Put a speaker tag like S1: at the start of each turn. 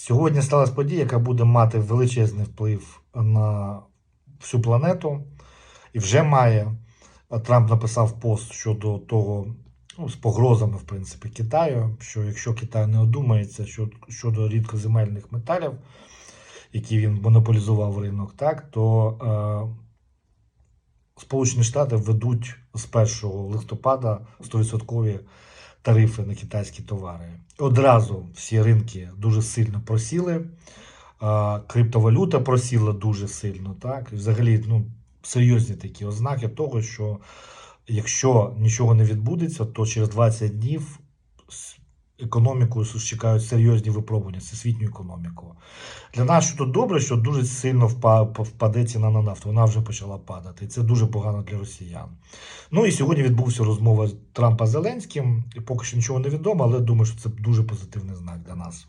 S1: Сьогодні сталася подія, яка буде мати величезний вплив на всю планету, і вже має. Трамп написав пост щодо того, ну, з погрозами, в принципі, Китаю, що якщо Китай не одумається щодо, рідкоземельних металів, які він монополізував ринок, так, то е, Сполучені Штати введуть з 1 листопада 100% тарифи на китайські товари. Одразу всі ринки дуже сильно просіли. Криптовалюта просіла дуже сильно. Так? І взагалі ну, серйозні такі ознаки того, що якщо нічого не відбудеться, то через 20 днів економіку чекають серйозні випробування, всесвітню економіку. Для нас тут добре, що дуже сильно впаде ціна на нафту. Вона вже почала падати. І це дуже погано для росіян. Ну і сьогодні відбувся розмова Трампа з Зеленським. Поки що нічого не відомо, але думаю, що це дуже позитивний знак для нас.